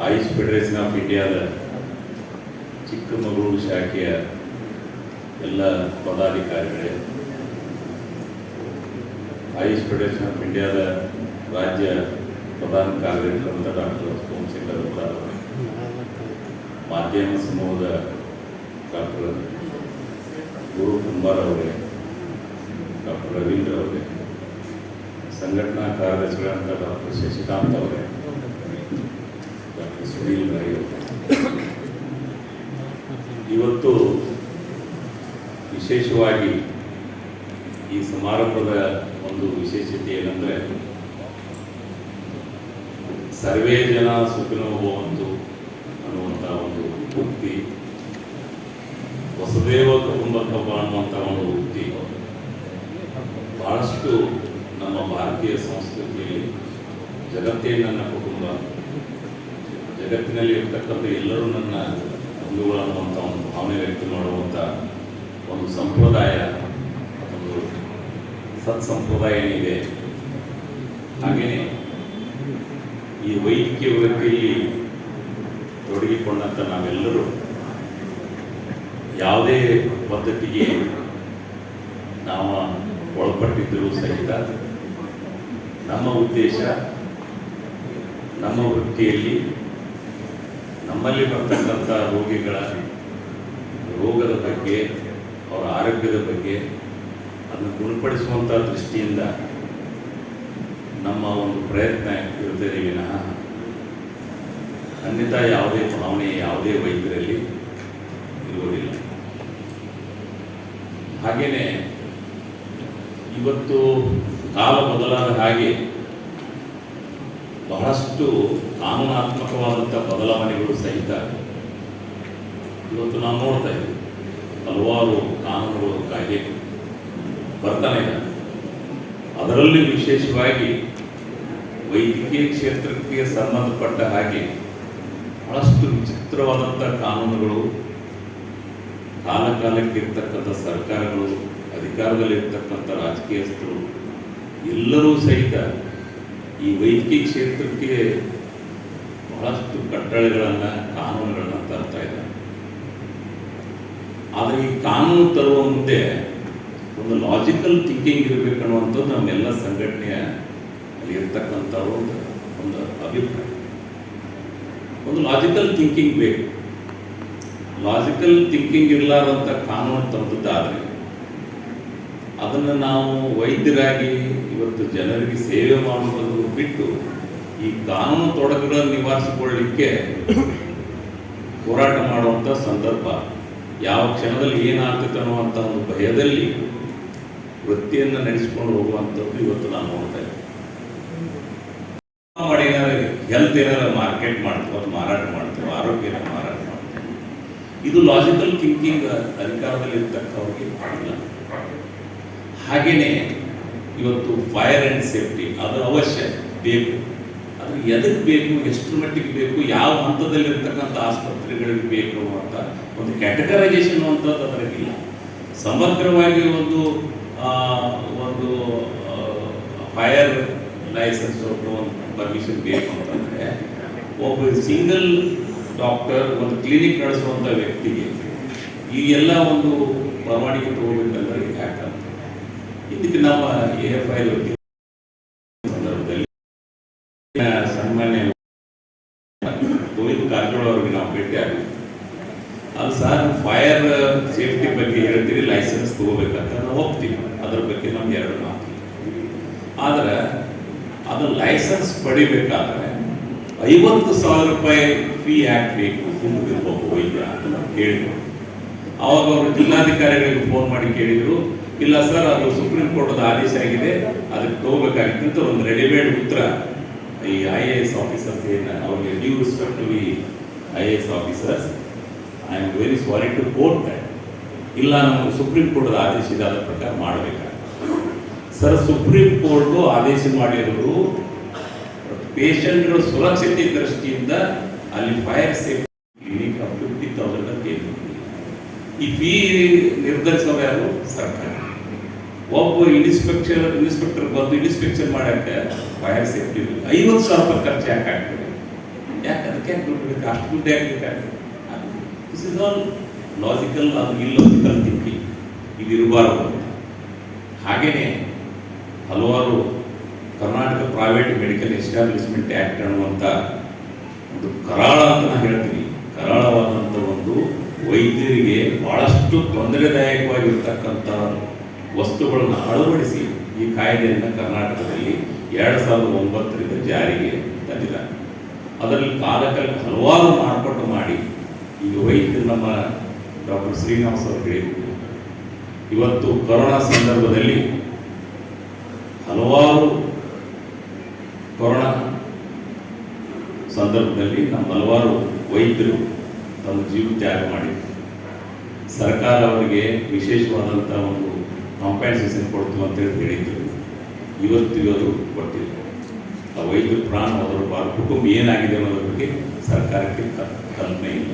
AYUSH federation of ಇಂಡಿಯಾದ ಚಿಕ್ಕಮಗಳೂರು ಶಾಖೆಯ ಎಲ್ಲ ಪದಾಧಿಕಾರಿಗಳೇ ಆಯುಷ್ ಫೆಡರೇಷನ್ ಆಫ್ ಇಂಡಿಯಾದ ರಾಜ್ಯ ಪ್ರಧಾನ ಕಾರ್ಯದರ್ಶಿಯಾದಂಥ ಡಾಕ್ಟರ್ ಸೋಮಶೇಖರ್ ಅವರ ಮಾಧ್ಯಮ ಸಮೂಹದ ಡಾಕ್ಟರ್ ಗುರು ಕುಂಬಾರ್ ಅವರೇ, ಡಾಕ್ಟರ್ ರವೀಂದ್ರ ಅವರೇ, ಸಂಘಟನಾ ಕಾರ್ಯದರ್ಶಿಗಳಂತ ಡಾಕ್ಟರ್ ಶಶಿಕಾಂತ್ ಅವರೇ ಡಾಕ್ಟರ್ ಸುನೀಲ್ ರೈ ಅವರೇ ಇವತ್ತು ವಿಶೇಷವಾಗಿ ಈ ಸಮಾರಂಭದ ಒಂದು ವಿಶೇಷತೆ ಏನಂದ್ರೆ, ಸರ್ವೇ ಜನ ಸುಖಿನೋ ಭವಂತು ಅನ್ನುವಂಥ ಒಂದು ಉಕ್ತಿ ವಸುದೇವ ಕುಟುಂಬಕಬ್ಬ ಅನ್ನುವಂಥ ಒಂದು ಉಕ್ತಿ ಬಹಳಷ್ಟು ನಮ್ಮ ಭಾರತೀಯ ಸಂಸ್ಕೃತಿಯಲ್ಲಿ ಜಗತ್ತೇ ನನ್ನ ಕುಟುಂಬ. ಜಗತ್ತಿನಲ್ಲಿ ಇರ್ತಕ್ಕಂಥ ಎಲ್ಲರೂ ನನ್ನ ಬಂಧುಗಳು ಅನ್ನುವಂಥ ಒಂದು ಭಾವನೆ ವ್ಯಕ್ತ ಮಾಡುವಂಥ ಒಂದು ಸಂಪ್ರದಾಯ, ಒಂದು ಸತ್ ಸಂಪ್ರದಾಯ ಏನಿದೆ? ಹಾಗೆಯೇ ಈ ವೈದ್ಯಕೀಯ ವೃತ್ತಿಯಲ್ಲಿ ತೊಡಗಿಕೊಂಡಂಥ ನಾವೆಲ್ಲರೂ ಯಾವುದೇ ಪದ್ಧತಿಗೆ ನಾವು ಒಳಪಟ್ಟಿದ್ದರೂ ಸಹಿತ ನಮ್ಮ ಉದ್ದೇಶ, ನಮ್ಮ ವೃತ್ತಿಯಲ್ಲಿ ನಮ್ಮಲ್ಲಿ ಬರ್ತಕ್ಕಂಥ ರೋಗಿಗಳ ರೋಗದ ಬಗ್ಗೆ, ಅವರ ಆರೋಗ್ಯದ ಬಗ್ಗೆ ಅದನ್ನು ಗುಣಪಡಿಸುವಂಥ ದೃಷ್ಟಿಯಿಂದ ನಮ್ಮ ಒಂದು ಪ್ರಯತ್ನ ಇರುತ್ತದೆ ವಿನಃ. ಖಂಡಿತ ಯಾವುದೇ ಭಾವನೆ, ಯಾವುದೇ ವೈದ್ಯರಲ್ಲಿ ಇರುವುದಿಲ್ಲ. ಹಾಗೆಯೇ ಇವತ್ತು ಕಾಲ ಬದಲಾದ ಹಾಗೆ ಬಹಳಷ್ಟು ಕಾನೂನಾತ್ಮಕವಾದಂಥ ಬದಲಾವಣೆಗಳು ಸಹಿತ ಇವತ್ತು ನಾವು ನೋಡ್ತಾ ಇದ್ದೀವಿ. ಹಲವಾರು ಕಾನೂನುಗಳು ಕಾಯ್ದೆ ಬರ್ತಾನೆ ಅದರಲ್ಲಿ ವಿಶೇಷವಾಗಿ ವೈದ್ಯಕೀಯ ಕ್ಷೇತ್ರಕ್ಕೆ ಸಂಬಂಧಪಟ್ಟ ಹಾಗೆ ಬಹಳಷ್ಟು ವಿಚಿತ್ರವಾದಂಥ ಕಾನೂನುಗಳು ಕಾಲ ಕಾಲಕ್ಕೆ ಇರ್ತಕ್ಕಂಥ ಸರ್ಕಾರಗಳು, ಅಧಿಕಾರದಲ್ಲಿರ್ತಕ್ಕಂಥ ರಾಜಕೀಯಸ್ಥರು ಎಲ್ಲರೂ ಸಹಿತ ಈ ವೈದ್ಯಕೀಯ ಕ್ಷೇತ್ರಕ್ಕೆ ಬಹಳಷ್ಟು ಕಟ್ಟಳೆಗಳನ್ನು, ಕಾನೂನುಗಳನ್ನು ತರ್ತಾ ಇದ್ದಾರೆ. ಆದರೆ ಈ ಕಾನೂನು ತರುವ ಮುಂದೆ ಒಂದು ಲಾಜಿಕಲ್ ಥಿಂಕಿಂಗ್ ಇರಬೇಕನ್ನುವಂಥದ್ದು ನಮ್ಮೆಲ್ಲ ಸಂಘಟನೆಯ ಅಲ್ಲಿ ಇರ್ತಕ್ಕಂಥ ಒಂದು ಒಂದು ಅಭಿಪ್ರಾಯ. ಒಂದು ಲಾಜಿಕಲ್ ಥಿಂಕಿಂಗ್ ಬೇಕು. ಲಾಜಿಕಲ್ ಥಿಂಕಿಂಗ್ ಇರಲಾರಂಥ ಕಾನೂನು ತಂದದ್ದಾದರೆ ಅದನ್ನು ನಾವು ವೈದ್ಯರಾಗಿ ಇವತ್ತು ಜನರಿಗೆ ಸೇವೆ ಮಾಡುವುದನ್ನು ಬಿಟ್ಟು ಈ ಕಾನೂನು ತೊಡಕುಗಳನ್ನು ನಿವಾರಿಸಿಕೊಳ್ಳಲಿಕ್ಕೆ ಹೋರಾಟ ಮಾಡುವಂಥ ಸಂದರ್ಭ ಯಾವ ಕ್ಷಣದಲ್ಲಿ ಏನಾಗ್ತದೆ ಅನ್ನುವಂಥ ಒಂದು ಭಯದಲ್ಲಿ ವೃತ್ತಿಯನ್ನು ನಡೆಸಿಕೊಂಡು ಹೋಗುವಂಥದ್ದು ಇವತ್ತು ನಾನು ನೋಡ್ತಾ ಇದ್ದೀನಿ ಮಾಡಿ ಏನಾದ್ರೆ ಹೆಲ್ತ್ ಏನಾರ ಮಾರ್ಕೆಟ್ ಮಾಡ್ತೀವೋ ಮಾರಾಟ ಮಾಡ್ತೀವೋ ಆರೋಗ್ಯನ ಮಾರಾಟ ಮಾಡ್ತೀವಿ, ಇದು ಲಾಜಿಕಲ್ ಥಿಂಕಿಂಗ್ ಅಧಿಕಾರದಲ್ಲಿ ಇರ್ತಕ್ಕವ್ರಿಗೆ ಹಾಗೇನೆ ಇವತ್ತು ಫೈರ್ ಅಂಡ್ ಸೇಫ್ಟಿ ಅದು ಅವಶ್ಯ, ಬೇಕು. ಅದು ಎದಕ್ಕೆ ಬೇಕು, ಎಷ್ಟು ಮಟ್ಟಿಗೆ ಬೇಕು, ಯಾವ ಹಂತದಲ್ಲಿರ್ತಕ್ಕಂಥ ಆಸ್ಪತ್ರೆಗಳಿಗೆ ಬೇಕು ಅಂತ ಒಂದು ಕ್ಯಾಟಗರೈಸೇಷನ್ ಅಂತದ್ದು ಅದರಲ್ಲಿಲ್ಲ. ಸಮಗ್ರವಾಗಿ ಒಂದು ಒಂದು ಫೈರ್ ಲೈಸೆನ್ಸ್ ಒಂದು ಪರ್ಮಿಷನ್ ಬೇಕು ಅಂತಂದ್ರೆ, ಒಬ್ಬ ಸಿಂಗಲ್ ಡಾಕ್ಟರ್ ಒಂದು ಕ್ಲಿನಿಕ್ ನಡೆಸುವಂತ ವ್ಯಕ್ತಿಗೆ ಈ ಎಲ್ಲ ಒಂದು ಪರವಾನಗಿ ತಗೋಬೇಕಂದ್ರೆ ಯಾಕಂತ ಇದಕ್ಕೆ ನಮ್ಮ ಎ ಎಫ್ ಐ ಸಂದರ್ಭದಲ್ಲಿ ಸನ್ಮಾನ್ಯ ಗೋವಿಂದ ಕಾರಜೋಳ ಅವರಿಗೆ ನಾವು ಭೇಟಿ ಆಗಿದ್ವಿ ಅದು ಸರ್, ಫೈರ್ ಸೇಫ್ಟಿ ಬಗ್ಗೆ ಹೇಳ್ತೀರಿ, ಲೈಸೆನ್ಸ್ ತಗೋಬೇಕಂತ ನಾವು ಹೋಗ್ತೀವಿ. ಅದ್ರ ಬಗ್ಗೆ ನಮ್ಗೆ ಎರಡು ಮಾತು. ಆದ್ರೆ, ಅದು ಲೈಸೆನ್ಸ್ ಪಡಿಬೇಕಾದ್ರೆ ಐವತ್ತು ಸಾವಿರ ರೂಪಾಯಿ ಫೀ ಹಾಕ್ಬೇಕು ತುಂಬಿರ್ಬೇಕು ವೈದ್ಯ ಅಂತ ನಾವು ಕೇಳಿದ್ರು ಅವಾಗ ಅವರು ಜಿಲ್ಲಾಧಿಕಾರಿಗಳಿಗೆ ಫೋನ್ ಮಾಡಿ ಕೇಳಿದ್ರು ಇಲ್ಲ ಸರ್, ಅದು ಸುಪ್ರೀಂ ಕೋರ್ಟ್ ಆದೇಶ ಆಗಿದೆ. ಅದಕ್ಕೆ ತಗೋಬೇಕಾಗಿತ್ತು ಒಂದು ರೆಡಿಮೇಡ್ ಉತ್ತರ ಈ ಐ ಎ ಎಸ್ ಆಫೀಸರ್ಸ್ ಏನು ಅವ್ರಿಗೆ due respect to we I A S officers I am very sorry to court ಇಲ್ಲ ನಾವು ಸುಪ್ರೀಂ ಕೋರ್ಟ್ ಆದೇಶ ಇದೆ ಅದರ ಪ್ರಕಾರ ಮಾಡಬೇಕಾಗ್ತದೆ. ಸರ್, ಸುಪ್ರೀಂ ಕೋರ್ಟು ಆದೇಶ ಮಾಡಿರೋದು ಪೇಷಂಟ್ಗಳ ಸುರಕ್ಷತೆ ದೃಷ್ಟಿಯಿಂದ ಅಲ್ಲಿ fire safety clinic fifty thousand ಅಂತ. ಈ ಫೀ ನಿರ್ಧರಿಸೋರು ಯಾರು? ಸರ್ಕಾರ. ಒಬ್ಬ ಇನ್ಸ್ಪೆಕ್ಟರ್ ಇನ್ಸ್ಪೆಕ್ಟರ್ ಬಂದು ಇನ್ಸ್ಪೆಕ್ಷನ್ ಮಾಡಕ್ಕೆ ಫೈರ್ ಸೇಫ್ಟಿ ಐವತ್ತು ಸಾವಿರ ರೂಪಾಯಿ ಖರ್ಚು ಯಾಕೆ ಆಗ್ತದೆ? ಯಾಕೆ ಅದಕ್ಕೆ ಅಷ್ಟು ದುಡ್ಡು ಯಾಕೆ ಬೇಕಾಗ್ತದೆ ದಿಸ್ ಇಸ್ ಆಲ್ ಲಾಜಿಕಲ್ ಅದು ಇಲ್ಲಾಜಿಕಲ್ ಥಿಂಕಿಂಗ್ ಇದು ಇರಬಾರದು ಹಾಗೆಯೇ ಹಲವಾರು Karnataka private medical establishment act ಅನ್ನುವಂಥ ಒಂದು ಕರಾಳ ಅಂತ ನಾನು ಹೇಳ್ತೀನಿ. ಕರಾಳವಾದಂಥ ಒಂದು ವೈದ್ಯರಿಗೆ ಬಹಳಷ್ಟು ತೊಂದರೆದಾಯಕವಾಗಿರ್ತಕ್ಕಂಥ ವಸ್ತುಗಳನ್ನು ಅಳವಡಿಸಿ ಈ ಕಾಯ್ದೆಯನ್ನು ಕರ್ನಾಟಕದಲ್ಲಿ ಎರಡು ಸಾವಿರದ ಒಂಬತ್ತರಿಂದ ಜಾರಿಗೆ ತಂದಿದ್ದಾರೆ ಅದರಲ್ಲಿ ಕಾಲಕಾಲಕ್ಕೆ ಹಲವಾರು ಮಾರ್ಪಾಟು ಮಾಡಿ ಈಗ ವೈದ್ಯರು ನಮ್ಮ ಡಾಕ್ಟರ್ ಶ್ರೀನಿವಾಸ್ ಅವರು ಹೇಳಿದರು. ಇವತ್ತು ಕೊರೋನಾ ಸಂದರ್ಭದಲ್ಲಿ ಹಲವಾರು ಕೊರೋನಾ ಸಂದರ್ಭದಲ್ಲಿ ನಮ್ಮ ಹಲವಾರು ವೈದ್ಯರು ತಮ್ಮ ಜೀವ ತ್ಯಾಗ ಮಾಡಿದ್ರು. ಸರ್ಕಾರ ಅವರಿಗೆ ವಿಶೇಷವಾದಂಥ ಒಂದು ಕಾಂಪೆನ್ಸೇಷನ್ ಕೊಡ್ತು ಅಂತೇಳಿ ಹೇಳಿದ್ರು. ಇವತ್ತಿಗೂ ಅದು ಕೊಟ್ಟಿಲ್ಲ ಆ ವೈದ್ಯರು ಪ್ರಾಣ ಹೋದರು ಬಾರ ಕುಟುಂಬ ಏನಾಗಿದೆ ಅನ್ನೋದ್ರ ಬಗ್ಗೆ ಸರ್ಕಾರಕ್ಕೆ ಕಲ್ಪನೆ ಇಲ್ಲ.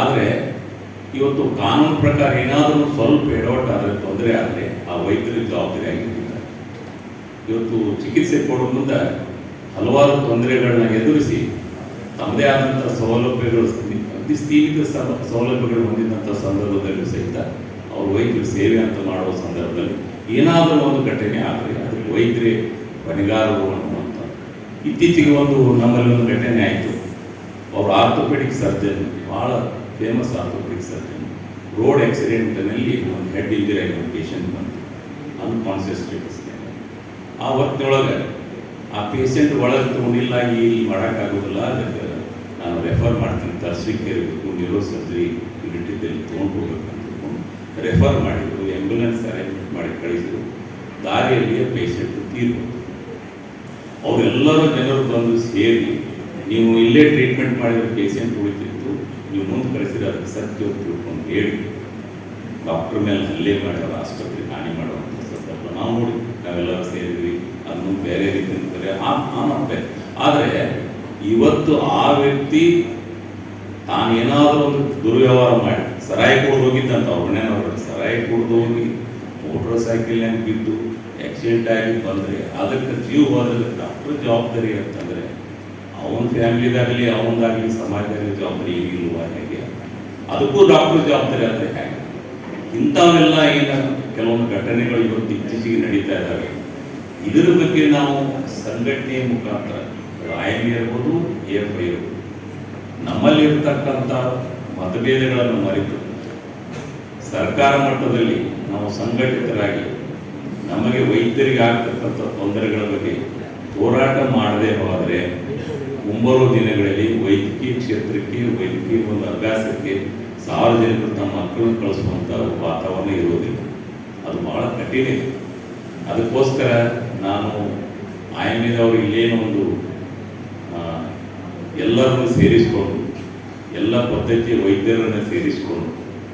ಆದರೆ ಇವತ್ತು ಕಾನೂನು ಪ್ರಕಾರ ಏನಾದರೂ ಸ್ವಲ್ಪ ಎಡವಟ್ಟು ಆದರೆ ತೊಂದರೆ ಆದರೆ ಆ ವೈದ್ಯರು ಜವಾಬ್ದಾರಿ ಆಗಿರ್ತಾರೆ ಇವತ್ತು ಚಿಕಿತ್ಸೆ ಕೊಡೋ ಮುಂದೆ ಹಲವಾರು ತೊಂದರೆಗಳನ್ನ ಎದುರಿಸಿ ತಮ್ಮದೇ ಆದಂಥ ಸೌಲಭ್ಯಗಳು ಅತಿ ಸೀಮಿತ ಸೌಲಭ್ಯಗಳು ಹೊಂದಿದಂಥ ಸಂದರ್ಭದಲ್ಲಿ ಸಹಿತ ಅವರು ವೈದ್ಯರು ಸೇವೆ ಅಂತ ಮಾಡುವ ಸಂದರ್ಭದಲ್ಲಿ ಏನಾದರೂ ಒಂದು ಘಟನೆ ಆದರೆ ಅದಕ್ಕೆ ವೈದ್ಯರೇ ಬಣಿಗಾರರು ಅನ್ನುವಂಥ ಇತ್ತೀಚೆಗೆ ಒಂದು ನಮ್ಮಲ್ಲಿ ಒಂದು ಘಟನೆ ಆಯಿತು. ಅವರು ಆರ್ಥೋಪೆಡಿಕ್ ಸರ್ಜನ್, ಭಾಳ ಫೇಮಸ್ ಆರ್ಥೋಪೆಡಿಕ್ ಸರ್ಜನ್. ರೋಡ್ ಆಕ್ಸಿಡೆಂಟ್ನಲ್ಲಿ ಒಂದು ಹೆಡ್ ಇಂಜರಿ ಆಗಿ ಒಂದು ಪೇಷಂಟ್ ಬಂತು. ಅನ್ಕಾನ್ಸಿಯಸ್ ಸ್ಟೇಟಸ್ ಆ ಹೊತ್ತಿನೊಳಗೆ ಆ ಪೇಷಂಟ್ ಒಳಗೆ ತಗೊಂಡಿಲ್ಲ, ಇಲ್ಲಿ ಮಾಡೋಕ್ಕಾಗೋದಿಲ್ಲ, ಅದಕ್ಕೆ ನಾನು ರೆಫರ್ ಮಾಡ್ತೀನಿ. ತರ್ಸ್ಲಿಕ್ಕೆ ಇರಬೇಕು ನ್ಯೂರೋ ಸರ್ಜರಿ ಯೂನಿಟಿದಲ್ಲಿ ತೊಗೊಂಡು ಹೋಗ್ಬೇಕು. ರೆಫರ್ ಮಾಡಿದ್ರು ಆ್ಯಂಬುಲೆನ್ಸ್ ಅರೇಂಜ್ಮೆಂಟ್ ಮಾಡಿ ಕಳಿಸಿದರು, ದಾರಿಯಲ್ಲಿಯೇ ಪೇಷಂಟ್ ತೀರ್ಬೋದು ಅವರೆಲ್ಲರೂ ಜನರು ಬಂದು ಸೇರಿ, ನೀವು ಇಲ್ಲೇ ಟ್ರೀಟ್ಮೆಂಟ್ ಮಾಡಿದರೆ ಪೇಷಂಟ್ ಉಳಿತಿತ್ತು, ನೀವು ಮುಂದೆ ಕಳಿಸಿದ್ರೆ ಅದಕ್ಕೆ ಸತ್ಯ ತಿಳ್ಕೊಂಡು ಹೇಳಿ ಡಾಕ್ಟ್ರ್ ಮೇಲೆ ಹಲ್ಲೆ ಮಾಡೋರು ಆಸ್ಪತ್ರೆ ಹಾನಿ ಮಾಡುವಂಥ ಸಂದರ್ಭ ನಾವು ನೋಡಿ ನಾವೆಲ್ಲರೂ ಸೇರಿದ್ವಿ ಅದನ್ನು ಬೇರೆ ರೀತಿ ಅಂತಾರೆ ಆ ಮಾಡ್ತಾರೆ ಆದರೆ ಇವತ್ತು ಆ ವ್ಯಕ್ತಿ ತಾನೇನಾದರೂ ಒಂದು ದುರ್ವ್ಯವಹಾರ ಮಾಡಿ ಸರಾಯಿ ಹೋಗಿದ್ದಂತ ಅವ್ರ ಮನೆಯವ್ರು. ಸರಾಯಿ ಹೋಗಿ ಮೋಟರ್ ಸೈಕಲ್ನಾಗ ಬಿದ್ದು ಆಕ್ಸಿಡೆಂಟ್ ಆಗಿ ಬಂದರೆ ಅದಕ್ಕೆ ಜೀವ ಹೋದ್ರೆ ಡಾಕ್ಟರ್ ಜವಾಬ್ದಾರಿ ಅಂತಂದರೆ ಅವನ ಫ್ಯಾಮಿಲಿದಾಗಲಿ ಅವನದಾಗಲಿ ಸಮಾಜದಲ್ಲಿ ಜವಾಬ್ದಾರಿ ಏನಿಲ್ವಾ ಹೇಗೆ. ಅದಕ್ಕೂ ಡಾಕ್ಟರ್ ಜವಾಬ್ದಾರಿ ಆದರೆ ಹೇಗೆ ಇಂಥವೆಲ್ಲ ಏನು ಕೆಲವೊಂದು ಘಟನೆಗಳು ಇವತ್ತು ಇತ್ತೀಚೆಗೆ ನಡೀತಾ ಇದ್ದಾವೆ ಇದರ ಬಗ್ಗೆ ನಾವು ಸಂಘಟನೆಯ ಮುಖಾಂತರ ಐ ಎಂ ಇರ್ಬೋದು ಎಫ್ ಐ ಇರ್ಬೋದು. ನಮ್ಮಲ್ಲಿ ಇರ್ತಕ್ಕಂಥ ಮತಭೇದಗಳನ್ನು ಮರೆತು ಸರ್ಕಾರ ಮಟ್ಟದಲ್ಲಿ ನಾವು ಸಂಘಟಿತರಾಗಿ ನಮಗೆ ವೈದ್ಯರಿಗೆ ಆಗ್ತಕ್ಕಂಥ ತೊಂದರೆಗಳ ಬಗ್ಗೆ ಹೋರಾಟ ಮಾಡದೇ ಹೋದರೆ ಮುಂಬರುವ ದಿನಗಳಲ್ಲಿ ವೈದ್ಯಕೀಯ ಕ್ಷೇತ್ರಕ್ಕೆ, ವೈದ್ಯಕೀಯ ಒಂದು ಅಭ್ಯಾಸಕ್ಕೆ ಸಾರ್ವಜನಿಕರು ತಮ್ಮ ಮಕ್ಕಳನ್ನು ಕಳಿಸುವಂಥ ವಾತಾವರಣ ಇರುವುದಿಲ್ಲ. ಅದು ಬಹಳ ಕಠಿಣ ಅದಕ್ಕೋಸ್ಕರ ನಾನು ಆಯಮ್ಯದವರು ಇಲ್ಲೇನೋ ಒಂದು ಎಲ್ಲರನ್ನು ಸೇರಿಸಿಕೊಂಡು ಎಲ್ಲ ಪದ್ಧತಿಯ ವೈದ್ಯರನ್ನು ಸೇರಿಸಿಕೊಂಡು,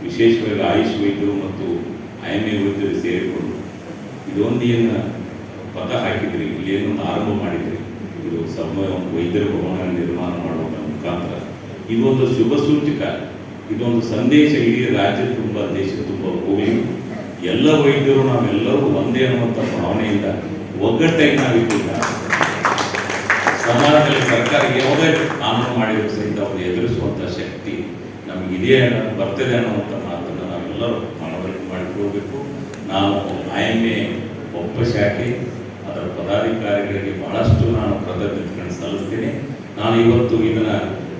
ವಿಶೇಷವಾಗಿ ಆಯುಷ್ ವೈದ್ಯರು ಮತ್ತು ಆಯಮ್ಯ ವೈದ್ಯರು ಸೇರಿಕೊಂಡು ಇದೊಂದು ಏನು ಪದ ಹಾಕಿದ್ರಿ, ಇಲ್ಲೇನೊಂದು ಆರಂಭ ಮಾಡಿದ್ರಿ. ಇದು ಸಮಯ ವೈದ್ಯರ ಭವನ ನಿರ್ಮಾಣ ಮಾಡುವ ಮುಖಾಂತರ. ಇದೊಂದು ಶುಭ ಸೂಚಕ ಇದೊಂದು ಸಂದೇಶ ಇಡೀ ರಾಜ್ಯ ತುಂಬ, ದೇಶ ತುಂಬ ಹೋಗಲಿ. ಎಲ್ಲ ವೈದ್ಯರು ನಾವೆಲ್ಲರೂ ಒಂದೇ ಅನ್ನುವಂಥ ಭಾವನೆಯಿಂದ ಒಗ್ಗಟ್ಟಾಗಿ ನಾವಿದ್ದೀವಿ ಸಮಾಜದಲ್ಲಿ ಸರ್ಕಾರ ಯಾವುದೇ ಕಾನೂನು ಮಾಡಿದ್ರು ಸಹಿತ ಅವರು ಎದುರಿಸುವಂತ ಶಕ್ತಿ ಅನ್ನೋ ಬರ್ತದೆ ಅನ್ನುವಂಥ ಮಾತನ್ನು ನಾವೆಲ್ಲರೂ ಮನವರಿಕೆ ಮಾಡಿಕೊಳ್ಬೇಕು. ನಾವು ಐ ಎಂ ಎ ಒಬ್ಬ ಶಾಖೆ, ಅದರ ಪದಾಧಿಕಾರಿಗಳಿಗೆ ಬಹಳಷ್ಟು ನಾನು ಕೃತಜ್ಞತೆಗಳನ್ನು ಸಲ್ಲಿಸ್ತೀನಿ. ನಾನು ಇವತ್ತು ಇದನ್ನು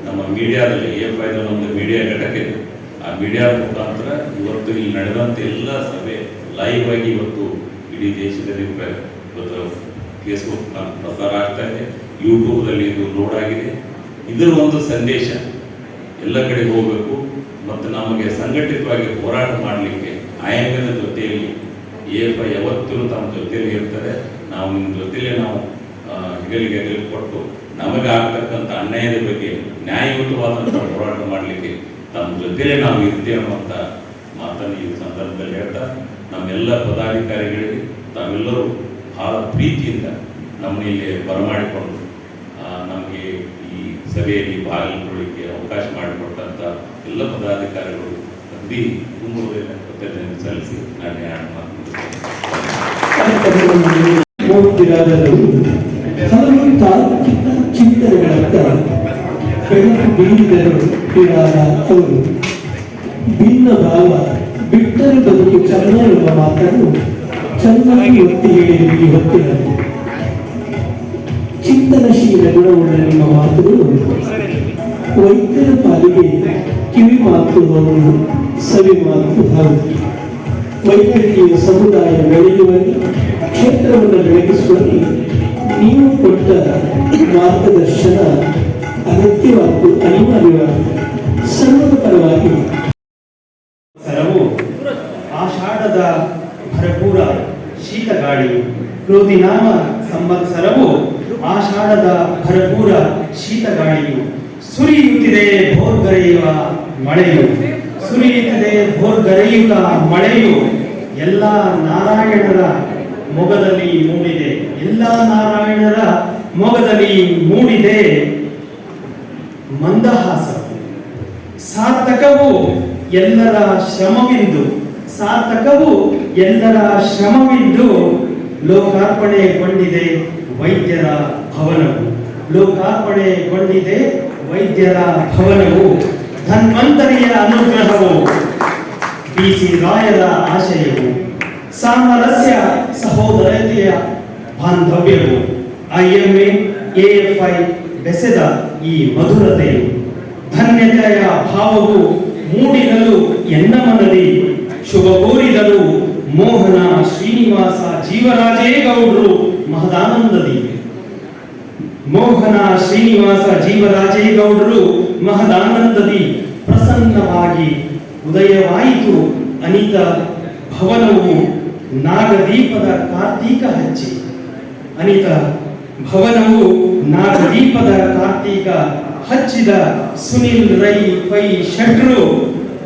ನಮ್ಮ ಮೀಡಿಯಾದಲ್ಲಿ ಎಫ್ ಐದಲ್ಲಿ ಒಂದು ಮೀಡಿಯಾ ಘಟಕ ಇದೆ. ಆ ಮೀಡಿಯಾದ ಮುಖಾಂತರ ಇವತ್ತು ಇಲ್ಲಿ ನಡೆದಂಥ ಎಲ್ಲ ಸಭೆ ಲೈವ್ ಆಗಿ ಇವತ್ತು ಇಡೀ ದೇಶದಲ್ಲಿ ಇವತ್ತು ಫೇಸ್ಬುಕ್ ಪ್ರಸಾರ ಆಗ್ತಾ ಇದೆ. ಯೂಟ್ಯೂಬ್ದಲ್ಲಿ ಇದು ಲೋಡ್ ಆಗಿದೆ. ಇದರ ಒಂದು ಸಂದೇಶ ಎಲ್ಲ ಕಡೆ ಹೋಗಬೇಕು ಮತ್ತು ನಮಗೆ ಸಂಘಟಿತವಾಗಿ ಹೋರಾಟ ಮಾಡಲಿಕ್ಕೆ ಆಯಂಗದ ಜೊತೆಯಲ್ಲಿ ಎ ಎಫ್ ಐ ಯಾವತ್ತೂ ತಮ್ಮ ಜೊತೆಯಲ್ಲಿ ಇರ್ತಾರೆ. ನಾವು ನಿಮ್ಮ ಜೊತೆಯಲ್ಲೇ ನಾವು ಹೆಗಲಿಗೆ ಹೆಗಲಿಗೆ ಕೊಟ್ಟು ನಮಗೆ ಆಗ್ತಕ್ಕಂಥ ಅನ್ಯಾಯದ ಬಗ್ಗೆ ನ್ಯಾಯಯುತವಾದಂಥ ಹೋರಾಟ ಮಾಡಲಿಕ್ಕೆ ತಮ್ಮ ಜೊತೆಯಲ್ಲೇ ನಾವು ಇರ್ತೇವೆ ಅನ್ನುವಂಥ ಮಾತನ್ನು ಈ ಸಂದರ್ಭದಲ್ಲಿ ಹೇಳ್ತಾ, ನಮ್ಮೆಲ್ಲ ಪದಾಧಿಕಾರಿಗಳಿಗೆ ತಾವೆಲ್ಲರೂ ಬಹಳ ಪ್ರೀತಿಯಿಂದ ನಮ್ಮ ಇಲ್ಲಿ ಬರಮಾಡಿಕೊಂಡು ಸಭೆಯಲ್ಲಿ ಭಾಗಿಕೊಳ್ಳಿಕ್ಕೆ ಅವಕಾಶ ಮಾಡಿಕೊಟ್ಟಂತ ಎಲ್ಲ ಪದಾಧಿಕಾರಿಗಳು ತಂದಿ ತುಂಬ ಹೃದಯದ ಕೃತಜ್ಞತೆ ಸಲ್ಲಿಸಿ ನಾನು ಯಾರು ಮಾತು ಮುಗಿಸ್ತೇನೆ. ಹೋಗ್ತಿರಾದರೂ ಹಲವು ತಾರ್ಕಿಕ ಚಿಂತನೆಗಳತ್ತ ಬೆಳಕು ಬೀರಿದರು ಬಿಡಾರ ಅವರು ಭಿನ್ನ ಭಾವ ಬಿಟ್ಟರೆ ಬದುಕು ಚಂದ ಎಂಬ ಮಾತನ್ನು ಚೆನ್ನಾಗಿ ಒತ್ತಿ ಹೇಳಿ ಈ ಹೊತ್ತಿನಲ್ಲಿ ಚಿಂತನಶೀಲ ಗುಣವುಳ್ಳ ನಿಮ್ಮ ಮಾತುಗಳು ವೈದ್ಯರ ಪಾಲಿಗೆ ಕಿವಿ ಮಾತು ಹೌದು ಸವಿ ಮಾತು ಹೌದು ವೈದ್ಯಕೀಯ ಸಮುದಾಯ ಬೆಳೆಯುವಲ್ಲಿ ಕ್ಷೇತ್ರವನ್ನು ಬೆಳಗಿಸುವಲ್ಲಿ ನೀವು ಕೊಟ್ಟ ಮಾರ್ಗದರ್ಶನ ಅಗತ್ಯವಾದ್ದು ಅನಿವಾರ್ಯವಾದ್ದು ಸರ್ವದ ಪರವಾಗಿ ಆಷಾಢದ ಭರಪೂರ ಶೀತಗಾಳಿ ಕೃತಿನಾಮ ಸಂವತ್ಸರವು ಆಷಾಢದ ಭರಪೂರ ಶೀತಗಾಳಿಯು ಸುರಿಯುತ್ತಿದೆ ಭೋರ್ಗರೆಯುವ ಮಳೆಯು. ಸುರಿಯುತ್ತಿದೆ ಭೋರ್ಗರೆಯುವ ಮಳೆಯು ಎಲ್ಲ ನಾರಾಯಣರ ಮೊಗದಲ್ಲಿ ಮೂಡಿದೆ. ಎಲ್ಲ ನಾರಾಯಣರ ಮೊಗದಲ್ಲಿ ಮೂಡಿದೆ. ಮಂದಹಾಸ. ಸಾರ್ಥಕವು ಎಲ್ಲರ ಶ್ರಮವಿಂದು. ಸಾರ್ಥಕವು ಎಲ್ಲರ ಶ್ರಮವಿಂದು ಲೋಕಾರ್ಪಣೆಗೊಂಡಿದೆ. ವೈದ್ಯರ ಭವನವು. ಲೋಕಾರ್ಪಣೆಗೊಂಡಿದೆ ವೈದ್ಯರ ಭವನವು. ಧನ್ವಂತರಿಯ ಅನುಗ್ರಹವು. ಬಿ ಸಿ ರಾಯರ ಆಶಯವು. ಸಾಮರಸ್ಯ ಸಹೋದರತೆಯ ಬಾಂಧವ್ಯವು. ಐಎಂಎ ಎಎಫ್ಐ ಬೆಸೆದ ಈ ಮಧುರತೆಯು. ಧನ್ಯತೆಯ ಭಾವವು ಮೂಡಿರಲು ಎನ್ನ ಮನದಿ. ಶುಭ ಕೋರಿದರು ಮೋಹನ ಶ್ರೀನಿವಾಸ ಜೀವರಾಜೇಗೌಡರು ಮಹದಾನಂದದಿ. ಮೋಹನ ಶ್ರೀನಿವಾಸ ಜೀವರಾಜೇಗೌಡರು ಮಹದಾನಂದದಿ. ಪ್ರಸನ್ನವಾಗಿ ಉದಯವಾಯಿತು ಅನಿತ ಭವನವು ನಾಗದೀಪದ ಕಾರ್ತೀಕ ಹಚ್ಚಿ. ಅನಿತ ಭವನವು ನಾಗದೀಪದ ಕಾರ್ತೀಕ ಹಚ್ಚಿದ ಸುನಿಲ್ ರೈ ಪೈ ಶೆಟ್ರು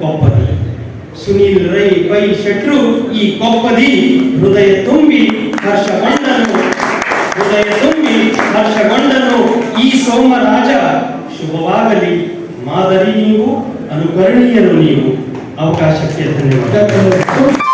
ಕೊಪ್ಪದಿ. ಸುನಿಲ್ ರೈ ಪೈ ಶೆಟ್ರು ಈ ಕೊಪ್ಪದಿ ಹೃದಯ ತುಂಬಿ ಹರ್ಷಗೊಂಡನು ಹೃದಯ ತುಂಬಿ ಹರ್ಷಗೊಂಡನು ಈ ಸೋಮರಾಜ ಶುಭವಾಗಲಿ. ಮಾದರಿ ನೀವು ಅನುಕರಣೀಯರು ನೀವು. ಅವಕಾಶಕ್ಕೆ ಧನ್ಯವಾದ.